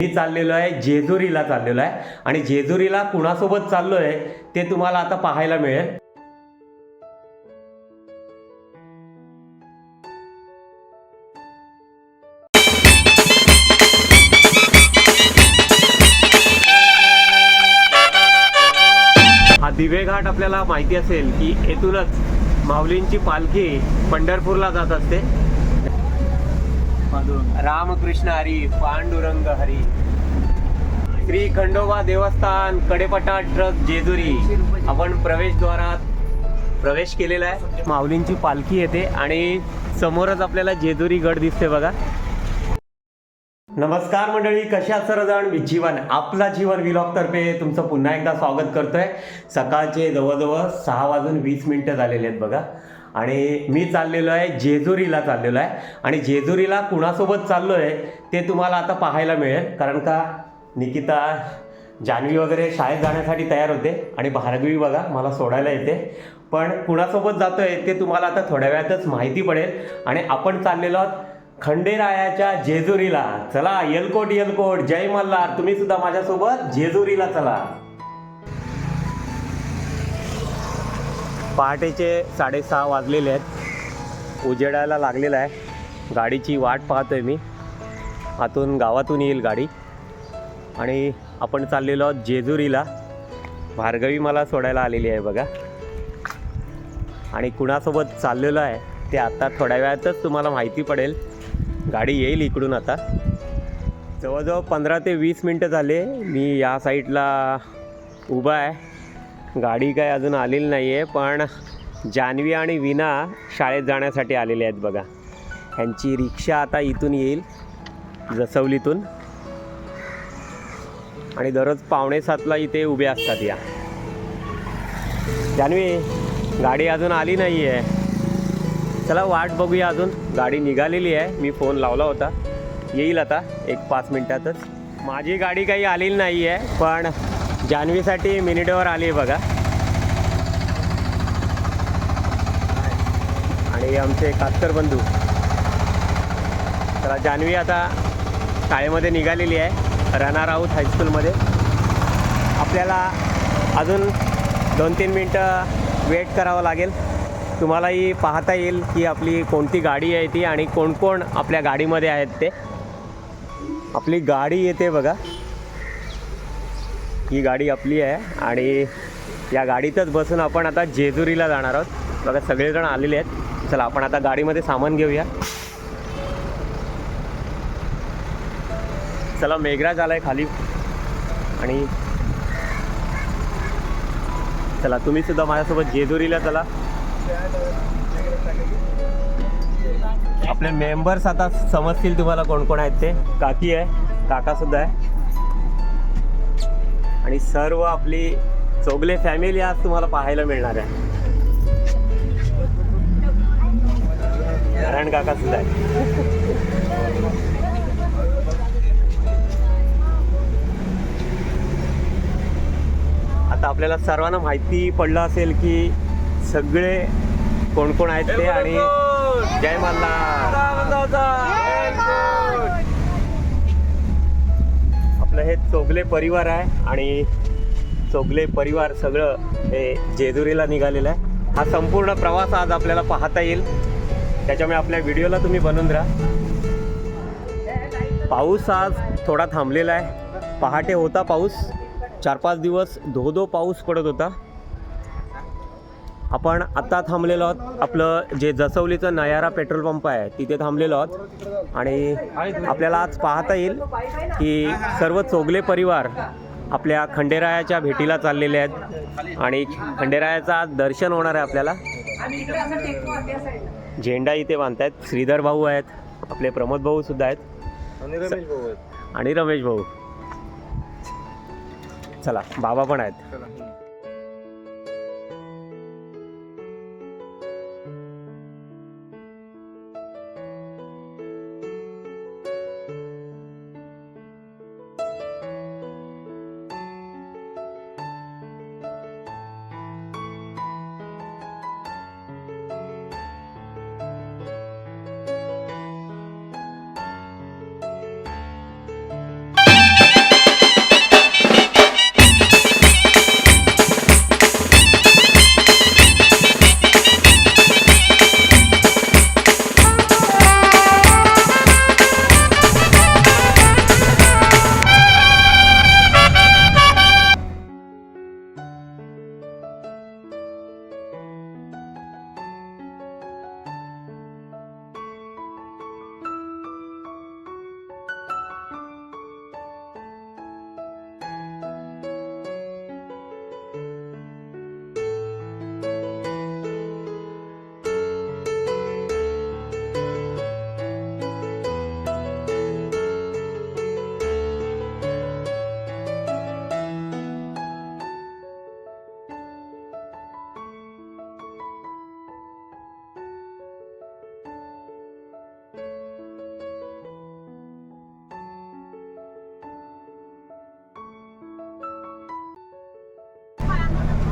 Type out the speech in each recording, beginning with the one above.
मी चाललेलो आहे जेजुरीला चाललेलो आहे. आणि जेजुरीला कुणासोबत चाललो आहे ते तुम्हाला आता पाहायला मिळेल. हा दिवे घाट आपल्याला माहिती असेल की येथूनच माऊलींची पालखी पंढरपूरला जात असते. रामकृष्ण हरी पांडुरंग हरी. श्री खंडोबा देवस्थान कडेपटा ट्रक जेजुरी. आपण प्रवेशद्वारात प्रवेश केलेला आहे. माऊलींची पालखी येते आणि समोरच आपल्याला जेजुरी गड दिसते बघा. नमस्कार मंडळी कशा सर्वजण? मी जीवन आपला जीवन विलॉग तर्फे तुमचं पुन्हा एकदा स्वागत करतोय. सकाळचे जवळजवळ सहा वाजून वीस मिनिटं झालेले आहेत बघा. आणि मी चाललेलो आहे जेजुरीला चाललेलो आहे. आणि जेजुरीला कुणासोबत चाललो आहे ते तुम्हाला आता पाहायला मिळेल. कारण का निकिता जान्हवी वगैरे शाळेत जाण्यासाठी तयार होते आणि भार्गवी बघा मला सोडायला येते. पण कुणासोबत जातो आहे ते तुम्हाला आता थोड्या वेळातच माहिती पडेल. आणि आपण चाललेलो आहोत खंडेरायाच्या जेजुरीला. चला येलकोट येलकोट. जय मल्हार. तुम्ही सुद्धा माझ्यासोबत जेजुरीला चला. पहाटेचे साडेसहा वाजलेले आहेत. उजेडायला लागलेला आहे. गाडीची वाट पाहतो आहे मी. आतून गावातून येईल गाडी. आणि आपण चाललेलो आहोत जेजुरीला. भार्गवी मला सोडायला आलेली आहे बघा. आणि कुणासोबत चाललेलो आहे ते आता थोड्या वेळातच तुम्हाला माहिती पडेल. गाडी येईल इकडून आता. जवळजवळ पंधरा ते वीस मिनटं झाले मी या साईडला उभा आहे. गाडी काय अजून आलेली नाही आहे पण जान्हवी आणि विना शाळेत जाण्यासाठी आलेले आहेत बघा. ह्यांची रिक्षा आता इथून येईल जसवलीतून आणि दररोज पावणे सातला इथे उभे असतात या. जान्हवी गाडी अजून आली नाही आहे चला वाट बघूया अजून. गाडी निघालेली आहे. मी फोन लावला होता. येईल आता एक पाच मिनटातच. माझी गाडी काही आलेली नाही आहे पण जान्हवीसाठी मिनिटवर आली आहे बघा. आणि आमचे कास्कर बंधू. तर जान्हवी आता शाळेमध्ये निघालेली आहे रनार आऊत हायस्कूलमध्ये आपल्याला अजून दोन तीन मिनटं वेट करावं लागेल. तुम्हालाही पाहता येईल की आपली कोणती गाडी आहे ती आणि कोण कोण आपल्या गाडीमध्ये आहेत ते. आपली गाडी येते बघा. ही गाडी आपली आहे आणि या गाडीतच बसून आपण आता जेजुरीला जाणार आहोत. बघा सगळेजण आलेले आहेत. चला आपण आता गाडीमध्ये सामान घेऊया. चला मेघराज आलाय खाली. आणि चला तुम्ही सुद्धा माझ्यासोबत जेजुरीला चला. आपले मेंबर्स आता समजतील तुम्हाला कोण कोण आहेत ते. काकी आहे काका सुद्धा आहे. आणि सर्व आपली चोगले फॅमिली आज तुम्हाला पाहायला मिळणार आहे. नारायण काका सुद्धा आहे आता आपल्याला सर्वांना माहिती पडलं असेल की सगळे कोण कोण आहेत ते आणि जय मल्हार हे चोगले परिवार आहे आणि चोगले परिवार सगळं हे जेजुरीला निघालेलं आहे. हा संपूर्ण प्रवास आज आपल्याला पाहता येईल. त्याच्यामुळे आपल्या व्हिडिओला तुम्ही बनवून राहा पाऊस आज थोडा थांबलेला आहे. पहाटे होता पाऊस. चार पाच दिवस धो धो पाऊस पडत होता. आपण आता थांबलेलो आहोत. आपलं जे जसवलीचं नयारा पेट्रोल पंप आहे तिथे थांबलेलो आहोत. आणि आपल्याला आज पाहता येईल की सर्व चोगले परिवार आपल्या खंडेरायाच्या भेटीला चाललेले आहेत. आणि खंडेरायाचं आज दर्शन होणार आहे आपल्याला. झेंडा इथे बांधतायत. श्रीधर भाऊ आहेत. आपले प्रमोद भाऊ सुद्धा आहेत. आणि रमेश भाऊ आहेत. आणि रमेश भाऊ. चला बाबा पण आहेत.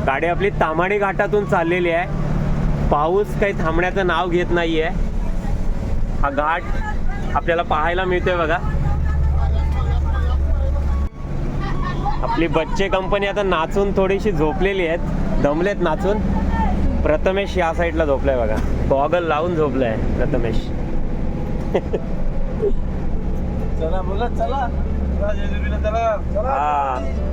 गाडी आपली तामाणे घाटातून चाललेली आहे. पाऊस काही थांबण्याचं नाव घेत नाही आहे हा घाट आपल्याला पाहायला मिळतोय बघा. आपली बच्चे कंपनी आता नाचून थोडीशी झोपलेली आहेत. दमलेत नाचून. प्रथमेश या साईडला झोपलाय बघा. गॉगल लावून झोपलाय प्रथमेश. चला बोला चला. चला जेजुरीला चला चला. हा.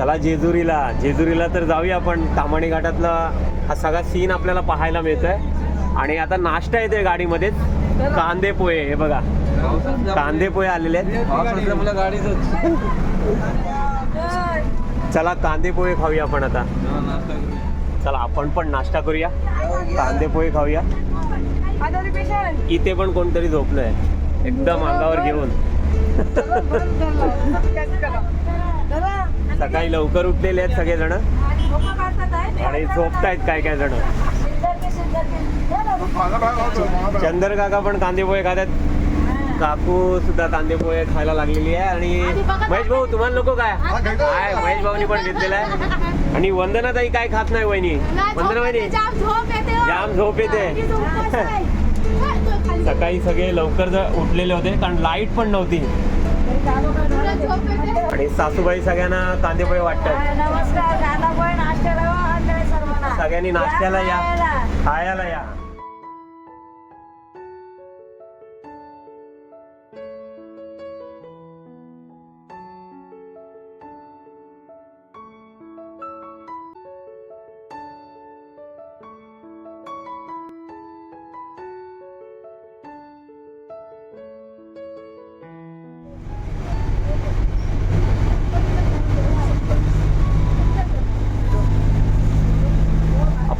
चला जेजुरीला. जेजुरीला तर जाऊया आपण. तामाणे घाटातला हा सगळा सीन आपल्याला पाहायला मिळतोय. आणि आता नाश्ता येतोय गाडीमध्येच. कांदे पोहे हे बघा. कांदे पोहे आलेले आहेत. चला कांदे पोहे खाऊया आपण आता. चला आपण पण नाश्ता करूया. कांदे पोहे खाऊया. इथे पण कोणतरी झोपलंय. एकदम अंगावर घेऊन. सकाळी लवकर उठलेले आहेत सगळेजण. आणि झोपतायत काय काय जण. चंदर काका पण कांदे पोहे खातात काकू सुद्धा कांदे पोहे खायला लागलेली आहे. आणि महेश भाऊ तुम्हाला नको काय? काय महेश भाऊनी पण घेतलेला आहे. आणि वंदना ताई काय खात नाही वहिनी? वंदना वहिनी? जाम झोप येते सकाळी सगळे लवकर उठलेले होते कारण लाइट पण नव्हती. आणि सासूबाई सगळ्यांना कांदे पोहे वाटतात सर्वांना. सगळ्यांनी नाश्त्याला या. खायला या.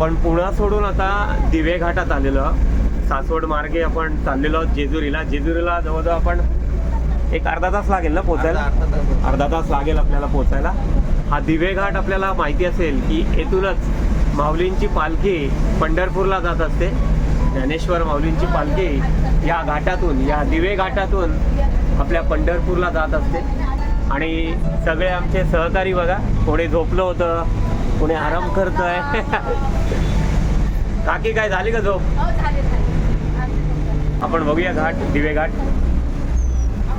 आपण पुणा सोडून आता दिवे घाटात आलेलो. सासवड मार्गे आपण चाललेलो आहोत जेजुरीला. जेजुरीला जवळजवळ आपण एक अर्धा तास लागेल ना पोचायला? अर्धा तास लागेल. आपल्याला पोचायला. हा दिवे घाट आपल्याला माहिती असेल की येथूनच माऊलींची पालखी पंढरपूरला जात असते. ज्ञानेश्वर माऊलींची पालखी या घाटातून या दिवे घाटातून आपल्या पंढरपूरला जात असते. आणि सगळे आमचे सहकारी बघा कोणी झोपलं होतं. कोणी आराम करतोय? काकी काय झाली का झोप? आपण बघूया घाट दिवे घाट.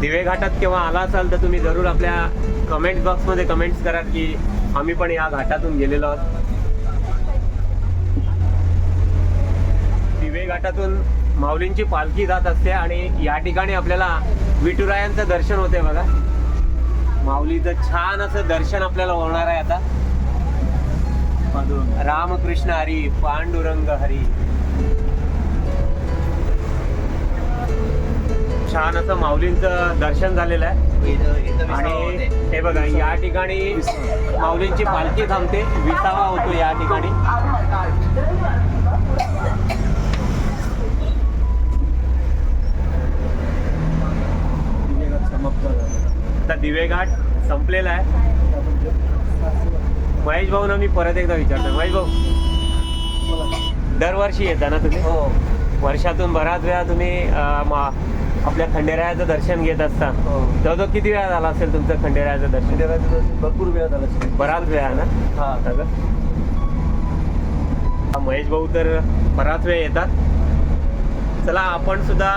दिवे घाटात केव्हा आला असाल तर तुम्ही जरूर आपल्या कमेंट बॉक्समध्ये कमेंट्स करा की आम्ही पण या घाटातून गेलेलो आहोत. दिवे घाटातून माऊलींची पालखी जात असते आणि या ठिकाणी आपल्याला विठुरायांचं दर्शन होते बघा. माऊलीचं छान असं दर्शन आपल्याला होणार आहे आता. रामकृष्ण हरी पांडुरंग हरी. छान असं माऊलींचं दर्शन झालेलं आहे. आणि हे बघा या ठिकाणी माऊलींची पालखी थांबते. विसावा होतो या ठिकाणी. आता दिवेघाट संपलेला आहे. महेश भाऊना मी परत एकदा विचारतो महेश भाऊ दरवर्षी येता ना तुम्ही? हो. वर्षातून बराच वेळा तुम्ही आपल्या खंडेरायाचं दर्शन घेत असता. हो. जवळजवळ किती वेळा झाला असेल तुमचं खंडेरायाचं दर्शन? भरपूर वेळ झाला बराच वेळा ना? हा? हा, महेश भाऊ तर बराच वेळ येतात. चला आपण सुद्धा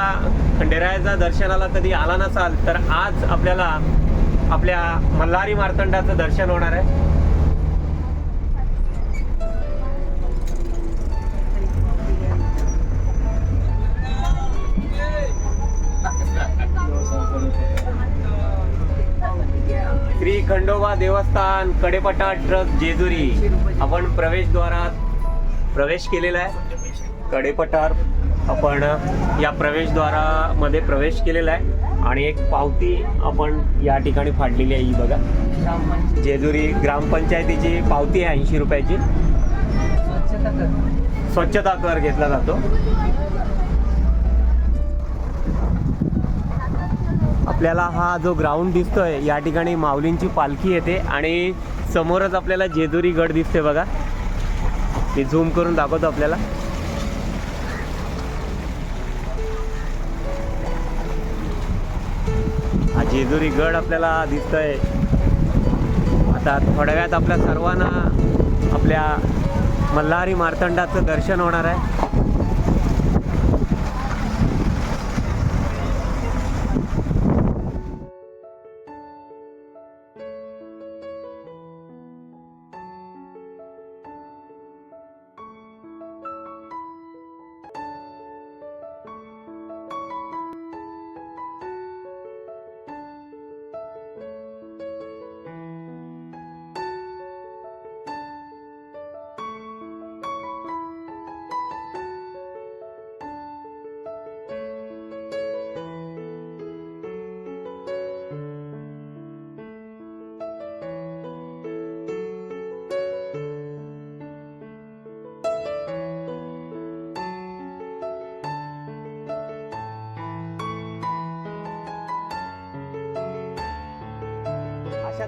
खंडेरायाच्या दर्शनाला कधी आला नसाल तर आज आपल्याला आपल्या मल्हारी मार्तंडाचं दर्शन होणार आहे. श्री खंडोबा देवस्थान कडेपट्टा ट्रक जेजुरी. आपण प्रवेशद्वारात प्रवेश केलेला आहे. कडेपठार आपण या प्रवेशद्वारामध्ये प्रवेश केलेला आहे. आणि एक पावती आपण या ठिकाणी फाडलेली आहे ही बघा. जेजुरी ग्रामपंचायतीची पावती आहे ऐंशी रुपयाची. स्वच्छता कर घेतला जातो. आपल्याला हा जो ग्राउंड दिसतोय या ठिकाणी माऊलींची पालखी येते आणि समोरच आपल्याला जेजुरी गड दिसते बघा. मी झूम करून दाखवतो आपल्याला. हा जेजुरी गड आपल्याला दिसतोय. आता थोड्या वेळात आपल्या सर्वांना आपल्या मल्हारी मार्तंडाचं दर्शन होणार आहे.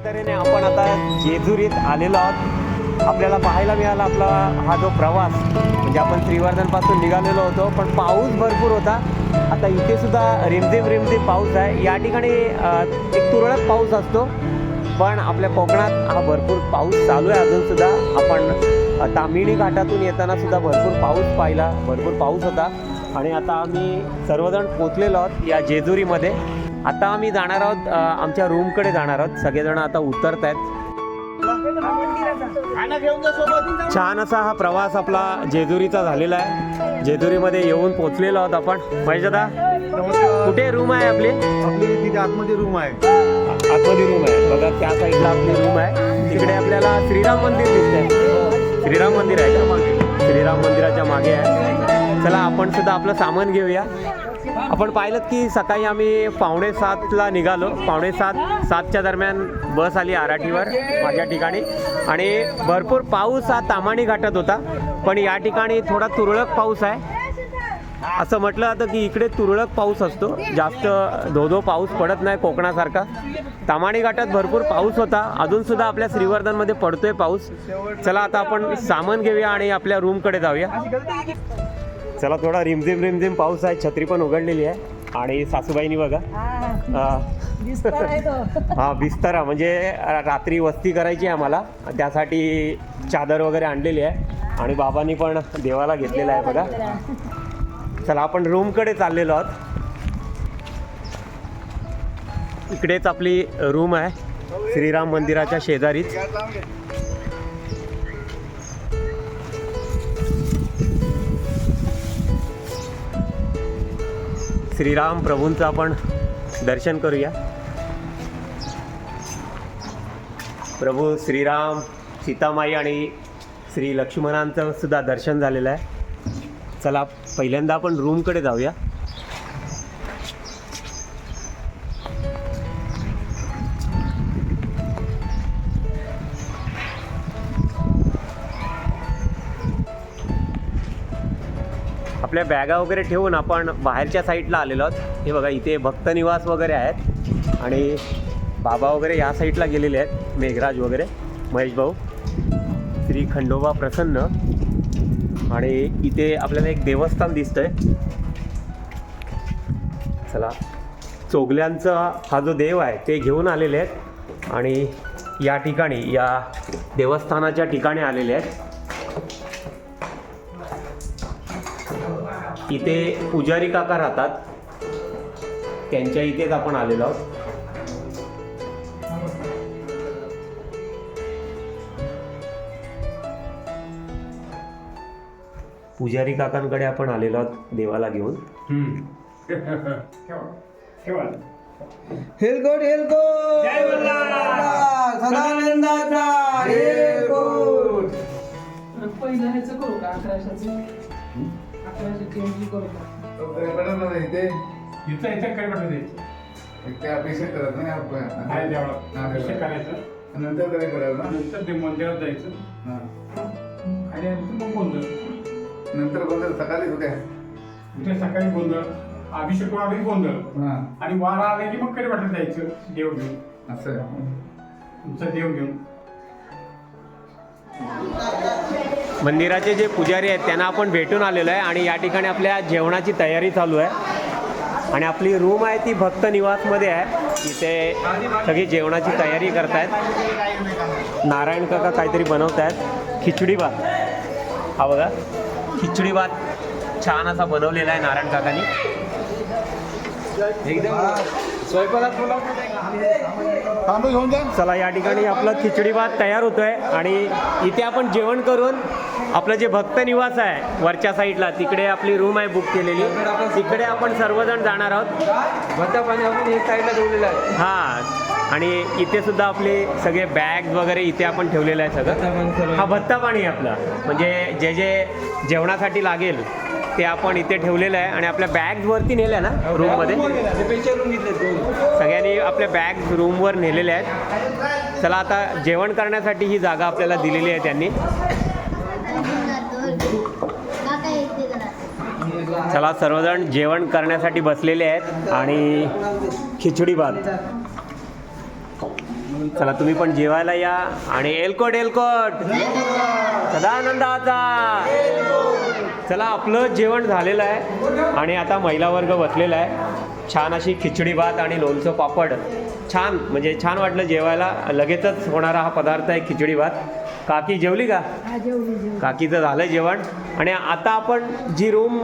तऱ्हेने आपण आता जेजुरीत आलेलो आहोत. आपल्याला पाहायला मिळाला आपला हा जो प्रवास म्हणजे आपण श्रीवर्धनपासून निघालेलो होतो पण पाऊस भरपूर होता. आता इथे सुद्धा रिमझिम रिमझिम पाऊस आहे. या ठिकाणी एक तुरळक पाऊस असतो पण आपल्या कोकणात हा भरपूर पाऊस चालू आहे अजून सुद्धा. आपण तामिणी घाटातून येताना सुद्धा भरपूर पाऊस पाहिला भरपूर पाऊस होता. आणि आता आम्ही सर्वजण पोचलेलो आहोत या जेजुरीमध्ये. आता आम्ही जाणार आहोत आमच्या रूमकडे जाणार आहोत. सगळेजण आता उतरत आहेत छान असा हा प्रवास आपला जेजुरीचा झालेला आहे. जेजुरीमध्ये येऊन पोचलेलो आहोत आपण. दादा कुठे रूम आहे आपली? आपली तिथे आतमध्ये रूम आहे. आतमध्ये रूम आहे. बघा त्या साईडला आपली रूम आहे. तिकडे आपल्याला श्रीराम मंदिर दिसतंय. श्रीराम मंदिर आहे का? श्रीराम मंदिराच्या मागे आहे. चला आपण सुद्धा आपलं सामान घेऊया. आपण पाहिलं की सकाळी आम्ही पावणे सातला निघालो. पावणे सात सातच्या दरम्यान बस आली आराठीवर माझ्या ठिकाणी. आणि भरपूर पाऊस हा तामाणी घाटात होता. पण या ठिकाणी थोडा तुरळक पाऊस आहे. असं म्हटलं जातं की इकडे तुरळक पाऊस असतो. जास्त धो धो पाऊस पडत नाही कोकणासारखा. तामाणी घाटात भरपूर पाऊस होता. अजूनसुद्धा आपल्या श्रीवर्धनमध्ये पडतोय पाऊस. चला आता आपण सामान घेऊया आणि आपल्या रूमकडे जाऊया. चला थोडा रिमझिम रिमझिम पाऊस आहे छत्री पण उघडलेली आहे. आणि सासूबाईनी बघा. हा बिस्तारा म्हणजे रात्री वस्ती करायची आहे आम्हाला. त्यासाठी चादर वगैरे आणलेली आहे. आणि बाबांनी पण देवाला घेतलेला आहे बघा. चला आपण रूमकडे चाललेलो आहोत. इकडेच आपली रूम आहे. श्रीराम मंदिराच्या शेजारीच. श्रीराम प्रभूंचं आपण दर्शन करूया. प्रभू श्रीराम सीतामाई आणि श्री लक्ष्मणांचं सुद्धा दर्शन झालेलं आहे. चला पहिल्यांदा आपण रूमकडे जाऊया. आपल्या बॅगा वगैरे ठेवून आपण बाहेरच्या साईडला आलेलो आहोत. हे बघा इथे भक्त निवास वगैरे आहेत. आणि बाबा वगैरे या साईडला गेलेले आहेत मेघराज वगैरे महेश भाऊ. श्री खंडोबा प्रसन्न. आणि इथे आपल्याला एक देवस्थान दिसतंय. चला चोगल्यांचा हा जो देव आहे ते घेऊन आलेले आहेत. आणि या ठिकाणी या देवस्थानाच्या ठिकाणी आलेले आहेत. इथे पुजारी काका राहतात. त्यांच्या इथेच आपण आलेलो आहोत. पुजारी काकांकडे आपण आलेलो आहोत देवाला घेऊन. हेलकोट हेलकोट जय मल्हार! सदानंदाचा. हेलकोट पहिलं ह्याचं करू का? अकराशेचं? इथं याच्यात काय म्हटलं द्यायचं ते अपेक्षा करत नाही आपण अभिषेक देवळात. करायचं नंतर काय करायला ना नंतर ते मंदिरात जायचं हा. आणि मग गोंधळ नंतर बदल सकाळी होत्या उद्या सकाळी गोंधळ अभिषेक आले गोंधळ हा आणि वारा आले की मग कडे वाटत जायचं देव घेऊन असं. तुमचं देव घेऊन मंदिराचे जे पुजारी आहेत त्यांना आपण भेटून आलेलो आहे आणि या ठिकाणी आपल्या जेवणाची तयारी चालू आहे. आणि आपली रूम आहे ती भक्त निवासमध्ये आहे. तिथे सगळी जेवणाची तयारी करतायत. नारायण काका काहीतरी बनवत आहेत खिचडी भात. हा बघा. खिचडी भात छान असा बनवलेला आहे नारायण काकानी. एकदम चला या ठिकाणी आपलं खिचडी भात तयार होतोय आणि इथे आपण जेवण करून आपलं जे भक्त निवास आहे वरच्या साईडला तिकडे आपली रूम आहे बुक केलेली. तिकडे आपण सर्वजण जाणार आहोत. भत्ता पाणी आपण एक साईडला ठेवलेलं आहे. हा आणि इथे सुद्धा आपले सगळे बॅग वगैरे इथे आपण ठेवलेलं आहे सगळं. हा भत्ता पाणी आहे आपला. म्हणजे जे जे जेवणासाठी लागेल ते आपण इथे ठेवलेलं आहे आणि आपल्या बॅग्स वरती नेल्या ना रूममध्ये रूममध्ये? सगळ्यांनी आपल्या बॅग रूमवर नेलेल्या आहेत. चला आता जेवण करण्यासाठी ही जागा आपल्याला दिलेली आहे त्यांनी. चला सर्वजण जेवण करण्यासाठी बसलेले आहेत आणि खिचडी भात. चला तुम्ही पण जेवायला या आणि एलकोट एलकोट. सदानंदाचा चला आपलं जेवण झालेलं आहे आणि आता महिला वर्ग बसलेला आहे. छान अशी खिचडी भात आणि लोणचं पापड. छान म्हणजे छान वाटलं जेवायला. लगेचच होणारा हा पदार्थ आहे खिचडी भात. काकी जेवली का? काकीचं झालं जेवण. आणि आता आपण जी रूम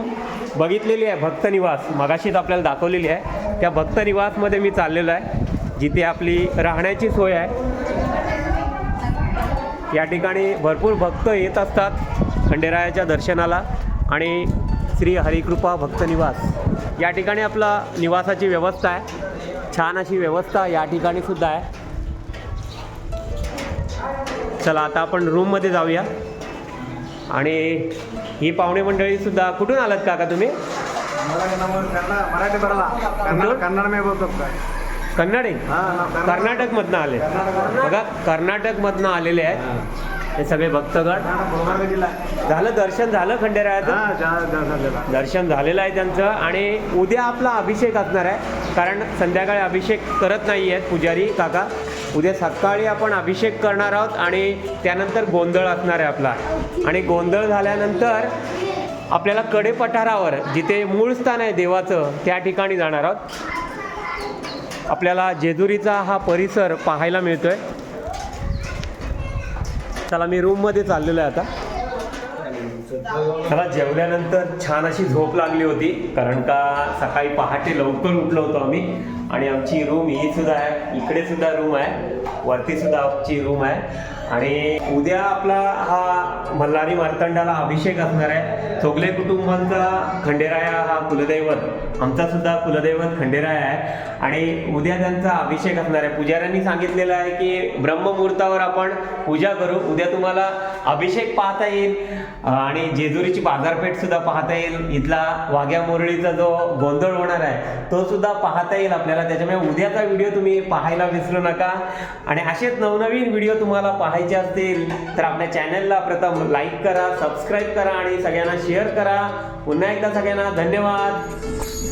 बघितलेली आहे भक्त निवास मगाशीच आपल्याला दाखवलेली आहे. त्या भक्त निवासमध्ये मी चाललेलो आहे. जिथे आपली राहण्याची सोय आहे. या ठिकाणी भरपूर भक्त येत असतात खंडेरायाच्या दर्शनाला. आणि श्री हरिकृपा भक्त निवास. या ठिकाणी आपला निवासाची व्यवस्था आहे. छान अशी व्यवस्था या ठिकाणी सुद्धा आहे. चला आता आपण रूममध्ये जाऊया. आणि ही पाहुणे मंडळी सुद्धा कुठून आलात काका तुम्ही? मराठी? कन्नड में बोलतो काय कन्नड? कर्नाटकमधनं आले. बघा कर्नाटकमधनं आलेले आहेत. हे सगळे भक्तगण. झालं दर्शन झालं खंडेरायाचं? दर्शन झालेलं आहे त्यांचं. आणि उद्या आपला अभिषेक असणार आहे. कारण संध्याकाळी अभिषेक करत नाही आहेत पुजारी काका. उद्या सकाळी आपण अभिषेक करणार आहोत आणि त्यानंतर गोंधळ असणार आहे आपला. आणि गोंधळ झाल्यानंतर आपल्याला कडे पठारावर जिथे मूळ स्थान आहे देवाचं त्या ठिकाणी जाणार आहोत. आपल्याला जेजुरीचा हा परिसर पाहायला मिळतोय. चला मी रूममध्ये चाललेलो आहे आता. चला जेवल्यानंतर छान अशी झोप लागली होती कारण का सकाळी पहाटे लवकर उठलो होतो आम्ही. आणि आमची रूम ही सुद्धा आहे इकडे सुद्धा रूम आहे वरती सुद्धा आमची रूम आहे. आणि उद्या आपला हा मल्हारी मार्तंडाला अभिषेक असणार आहे. चोगले कुटुंबांचा खंडेराया हा कुलदैवत. आमचा सुद्धा कुलदैवत खंडेराया आहे. आणि उद्या त्यांचा अभिषेक असणार आहे. पुजाऱ्यांनी सांगितलेलं आहे की ब्रह्ममुहूर्तावर आपण पूजा करू. उद्या तुम्हाला अभिषेक पाहता येईल. आणि जेजुरीची बाजारपेठ सुद्धा पाहता येईल. इथला वाघ्या मुरळीचा जो गोंधळ होणार आहे तो सुद्धा पाहता येईल आपल्याला. त्याच्यामुळे उद्याचा व्हिडिओ तुम्ही पाहायला विसरू नका. आणि असेच नवनवीन व्हिडिओ तुम्हाला पाहायचे असतील तर आपल्या चॅनलला प्रथम लाईक करा सबस्क्राईब करा आणि सगळ्यांना शेअर करा. पुन्हा एकदा सगळ्यांना धन्यवाद.